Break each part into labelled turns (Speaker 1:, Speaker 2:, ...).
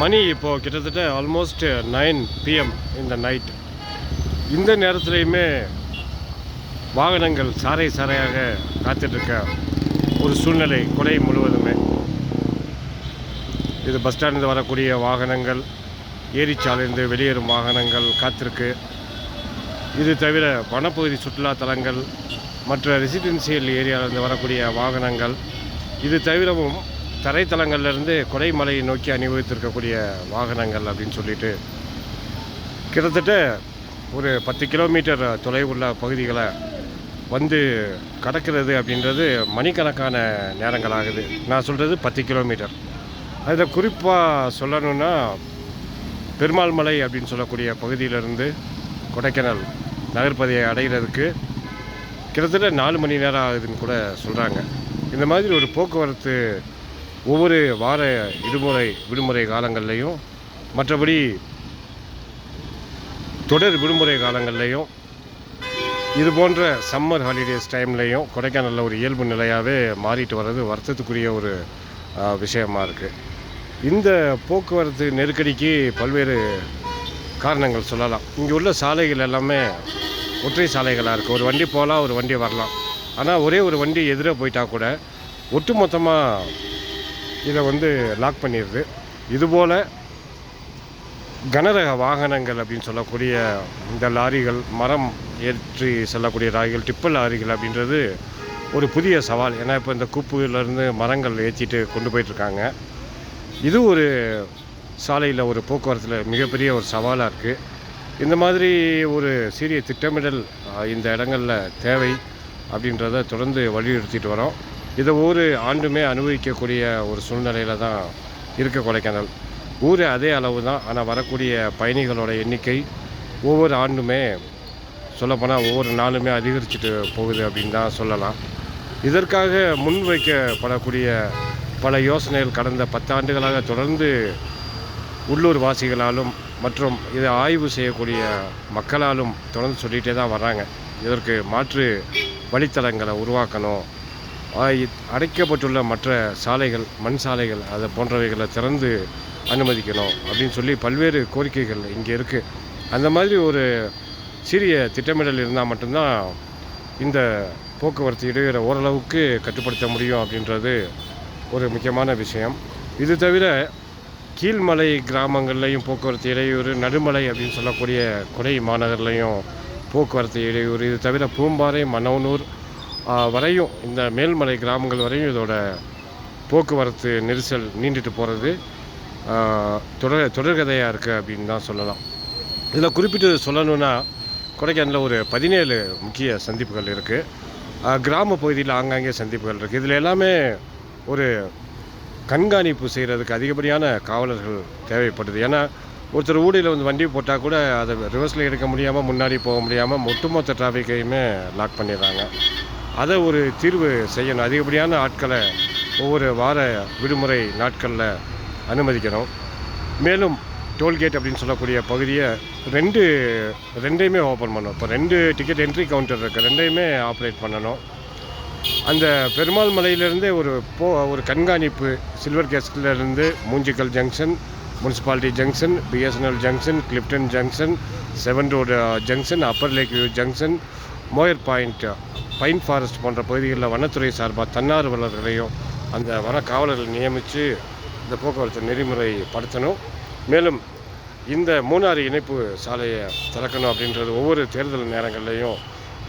Speaker 1: மணி இப்போது கிட்டத்தட்ட almost nine PM இந்த நைட் இந்த நேரத்துலையுமே வாகனங்கள் சாறை சாறையாக காத்துட்ருக்க ஒரு சூழ்நிலை கொலை முழுவதுமே. இது பஸ் ஸ்டாண்டில் வரக்கூடிய வாகனங்கள் ஏரிச்சாலையிலிருந்து வெளியேறும் வாகனங்கள் காத்திருக்கு. இது தவிர வனப்பகுதி சுற்றுலா தலங்கள் மற்ற ரெசிடென்சியல் ஏரியாவிலிருந்து வரக்கூடிய வாகனங்கள் இது தவிரவும் தரைத்தலங்கள்லேருந்து கொடைமலையை நோக்கி அணிவகுத்திருக்கக்கூடிய வாகனங்கள் அப்படின்னு சொல்லிட்டு கிட்டத்தட்ட ஒரு பத்து கிலோமீட்டர் தொலைவுள்ள பகுதிகளை வந்து கடக்கிறது அப்படின்றது மணிக்கணக்கான நேரங்கள் ஆகுது நான் சொல்கிறது பத்து கிலோமீட்டர். அதில் குறிப்பாக சொல்லணும்னா பெருமாள் மலை அப்படின்னு சொல்லக்கூடிய பகுதியிலிருந்து கொடைக்கானல் நகர்பதையை அடைகிறதுக்கு கிட்டத்தட்ட நாலு மணி நேரம் ஆகுதுன்னு கூட சொல்கிறாங்க இந்த மாதிரி ஒரு போக்குவரத்து ஒவ்வொரு வார இருமுறை விடுமுறை காலங்கள்லையும் மற்றபடி தொடர் விடுமுறை காலங்கள்லையும் இது போன்ற சம்மர் ஹாலிடேஸ் டைம்லையும் கொடைக்கானலில் ஒரு இயல்பு நிலையாகவே மாறிட்டு வர்றது வருத்தத்துக்குரிய ஒரு விஷயமாக இருக்குது இந்த போக்குவரத்து நெருக்கடிக்கு பல்வேறு காரணங்கள் சொல்லலாம். இங்கே உள்ள சாலைகள் எல்லாமே ஒற்றை சாலைகளாக இருக்குது ஒரு வண்டி போகலாம் ஒரு வண்டி வரலாம். ஆனால் ஒரே ஒரு வண்டி எதிராக போயிட்டால் கூட ஒட்டுமொத்தமாக இதை வந்து லாக் பண்ணிடுது. இதுபோல் கனரக வாகனங்கள் அப்படின்னு சொல்லக்கூடிய இந்த லாரிகள் மரம் ஏற்றி செல்லக்கூடிய லாரிகள் டிப்பர் லாரிகள் அப்படின்றது ஒரு புதிய சவால். ஏன்னா இப்போ இந்த குப்புலேருந்து மரங்கள் ஏற்றிட்டு கொண்டு போயிட்டுருக்காங்க. இது ஒரு சாலையில் ஒரு போக்குவரத்தில் மிகப்பெரிய ஒரு சவாலாக இருக்குது இந்த மாதிரி ஒரு சீரிய திட்டமிடல் இந்த இடங்களில் தேவை அப்படின்றத தொடர்ந்து வலியுறுத்திட்டு வரோம். இதை ஊர் ஆண்டுமே அனுபவிக்கக்கூடிய ஒரு சூழ்நிலையில் தான் இருக்க கொடைக்கானல். ஊர் அதே அளவு தான் ஆனால் வரக்கூடிய பயணிகளோட எண்ணிக்கை ஒவ்வொரு ஆண்டுமே சொல்லப்போனால் ஒவ்வொரு நாளுமே அதிகரிச்சுட்டு போகுது அப்படின்னு தான் சொல்லலாம். இதற்காக முன்வைக்கப்படக்கூடிய பல யோசனைகள் கடந்த பத்தாண்டுகளாக தொடர்ந்து உள்ளூர் வாசிகளாலும் மற்றும் இதை ஆய்வு செய்யக்கூடிய மக்களாலும் தொடர்ந்து சொல்லிகிட்டே தான் வர்றாங்க. இதற்கு மாற்று வழித்தடங்களை உருவாக்கணும் அடைக்கப்பட்டுள்ள மற்ற சாலைகள் மண் சாலைகள் அதை போன்றவைகளை திறந்து அனுமதிக்கணும் அப்படின்னு சொல்லி பல்வேறு கோரிக்கைகள் இங்கே இருக்குது அந்த மாதிரி ஒரு சிறிய திட்டமிடல் இருந்தால் மட்டும்தான் இந்த போக்குவரத்து இடையூறை ஓரளவுக்கு கட்டுப்படுத்த முடியும் அப்படின்றது ஒரு முக்கியமான விஷயம். இது தவிர கீழ்மலை கிராமங்கள்லையும் போக்குவரத்து இடையூறு நடுமலை அப்படின்னு சொல்லக்கூடிய கொடை மாநகர்லையும் போக்குவரத்து இடையூறு இது தவிர பூம்பாறை மன்னவனூர் வரையும் இந்த மேல்மலை கிராமங்கள் வரையும் இதோட போக்குவரத்து நெரிசல் நீண்டுட்டு போகிறது தொடர் தொடர்கதையாக இருக்குது அப்படின்னு தான் சொல்லலாம். இதில் குறிப்பிட்டு சொல்லணும்னா கொடைக்கானலில் ஒரு பதினேழு முக்கிய சந்திப்புகள் இருக்குது கிராம பகுதியில் ஆங்காங்கே சந்திப்புகள் இருக்குது இதில் எல்லாமே ஒரு கண்காணிப்பு செய்கிறதுக்கு அதிகப்படியான காவலர்கள் தேவைப்படுது. ஏன்னா ஒருத்தர் ஊடியில் வந்து வண்டி போட்டால் கூட அதை ரிவர்ஸில் எடுக்க முடியாமல் முன்னாடி போக முடியாமல் ஒட்டுமொத்த டிராஃபிக்கையுமே லாக் பண்ணிடுறாங்க. அதை ஒரு தீர்வு செய்யணும். அதிகப்படியான ஆட்களை ஒவ்வொரு வார விடுமுறை நாட்களில் அனுமதிக்கணும். மேலும் டோல்கேட் அப்படின்னு சொல்லக்கூடிய பகுதியை ரெண்டு ரெண்டையுமே ஓப்பன் பண்ணணும். இப்போ ரெண்டு டிக்கெட் என்ட்ரி கவுண்டர் இருக்குது ரெண்டையுமே ஆப்ரேட் பண்ணணும். அந்த பெருமாள் மலையிலேருந்தே ஒரு போ ஒரு கண்காணிப்பு silver கேஸ்ட்லேருந்து Moonjikkal junction municipality junction BSNL junction Clifton junction seven road junction upper lake view junction Moir point pine forest போன்ற பகுதிகளில் வனத்துறை சார்பாக தன்னார்வலர்களையும் அந்த வன காவலர்களை நியமித்து இந்த போக்குவரத்து நெறிமுறைப்படுத்தணும் மேலும் இந்த மூணாறு இணைப்பு சாலையை திறக்கணும் அப்படின்றது ஒவ்வொரு தேர்தல் நேரங்கள்லையும்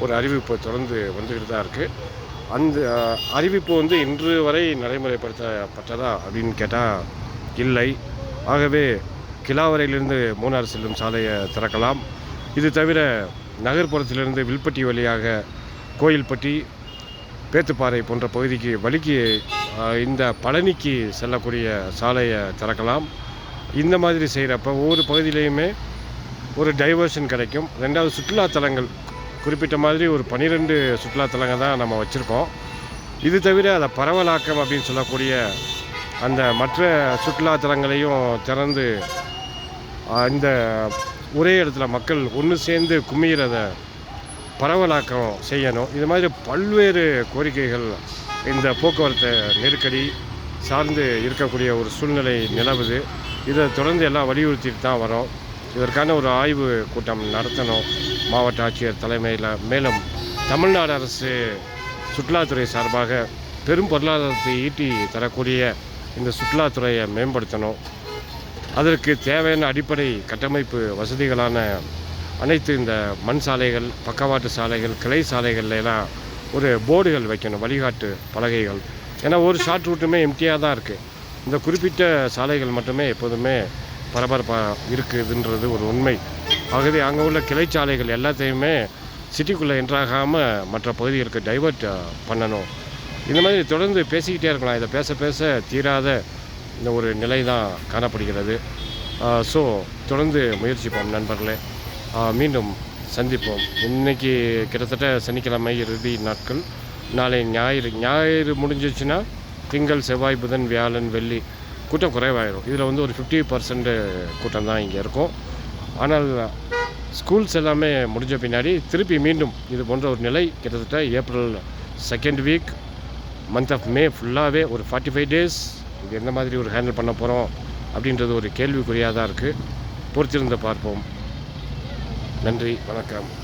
Speaker 1: ஒரு அறிவிப்பு தொடர்ந்து வந்துக்கிட்டு தான் இருக்குது அந்த அறிவிப்பு வந்து இன்று வரை நடைமுறைப்படுத்தப்பட்டதா அப்படின்னு கேட்டால் இல்லை. ஆகவே கிலாவரையிலிருந்து மூணாறு செல்லும் சாலையை திறக்கலாம். இது தவிர நகர்ப்புறத்திலிருந்து வில்பட்டி வழியாக கோயில்பட்டி பேத்துப்பாறை போன்ற பகுதிக்கு வழிக்கு இந்த பழனிக்கு செல்லக்கூடிய சாலையை திறக்கலாம். இந்த மாதிரி செய்கிறப்ப ஒவ்வொரு பகுதியிலையுமே ஒரு டைவர்ஷன் கிடைக்கும். ரெண்டாவது சுற்றுலாத்தலங்கள் குறிப்பிட்ட மாதிரி ஒரு பன்னிரெண்டு சுற்றுலாத்தலங்கள் தான் நம்ம வச்சுருக்கோம். இது தவிர அதை பரவலாக்கம் அப்படின்னு சொல்லக்கூடிய அந்த மற்ற சுற்றுலாத்தலங்களையும் திறந்து இந்த ஒரே இடத்துல மக்கள் ஒன்று சேர்ந்து கும்மிறத பரவலாக்கம் செய்யணும். இது மாதிரி பல்வேறு கோரிக்கைகள் இந்த போக்குவரத்து நெருக்கடி சார்ந்து இருக்கக்கூடிய ஒரு சூழ்நிலை நிலவுது. இதை தொடர்ந்து எல்லாம் வலியுறுத்திட்டு தான் வரோம். இதற்கான ஒரு ஆய்வு கூட்டம் நடத்தணும். மாவட்ட ஆட்சியர் தலைமையில் மேலும் தமிழ்நாடு அரசு சுற்றுலாத்துறை சார்பாக பெரும் பொருளாதாரத்தை ஈட்டி தரக்கூடிய இந்த சுற்றுலாத்துறையை மேம்படுத்தணும். அதற்கு தேவையான அடிப்படை கட்டமைப்பு வசதிகளான அனைத்து இந்த மண் சாலைகள் பக்கவாட்டு சாலைகள் கிளை சாலைகள்ல எல்லாம் ஒரு போர்டுகள் வைக்கணும் வழிகாட்டு பலகைகள். ஏன்னா ஒரு ஷார்ட் ரூட்டுமே எம்டியாக தான் இருக்குது இந்த குறிப்பிட்ட சாலைகள் மட்டுமே எப்போதுமே பரபரப்பாக இருக்குதுன்றது ஒரு உண்மை. ஆகவே அங்கே உள்ள கிளை சாலைகள் எல்லாத்தையுமே சிட்டிக்குள்ளே என்றாகாமல் மற்ற பகுதிகளுக்கு டைவர்ட் பண்ணணும். இந்த மாதிரி தொடர்ந்து பேசிக்கிட்டே இருக்கலாம். இதை பேச பேச தீராத இந்த ஒரு நிலை தான் காணப்படுகிறது ஸோ தொடர்ந்து முயற்சிப்போம் நண்பர்களே. மீண்டும் சந்திப்போம். இன்னைக்கு கிட்டத்தட்ட சனிக்கிழமை இறுதி நாட்கள். நாளை ஞாயிறு ஞாயிறு முடிஞ்சிச்சுன்னா திங்கள் செவ்வாய் புதன் வியாழன் வெள்ளி கூட்டம் குறைவாயிரும். இதில் வந்து ஒரு ஃபிஃப்டி பர்சன்ட் கூட்டம் தான் இங்கே இருக்கும். ஆனால் ஸ்கூல்ஸ் எல்லாமே முடிஞ்ச பின்னாடி திருப்பி மீண்டும் இது போன்ற ஒரு நிலை கிட்டத்தட்ட April second week month of May ஃபுல்லாகவே ஒரு ஃபார்ட்டி ஃபைவ் டேஸ் இது எந்த மாதிரி ஒரு ஹேண்டில் பண்ண போகிறோம் அப்படின்றது ஒரு கேள்விக்குறியாக தான் இருக்குது பொறுத்திருந்து பார்ப்போம். நன்றி வணக்கம்.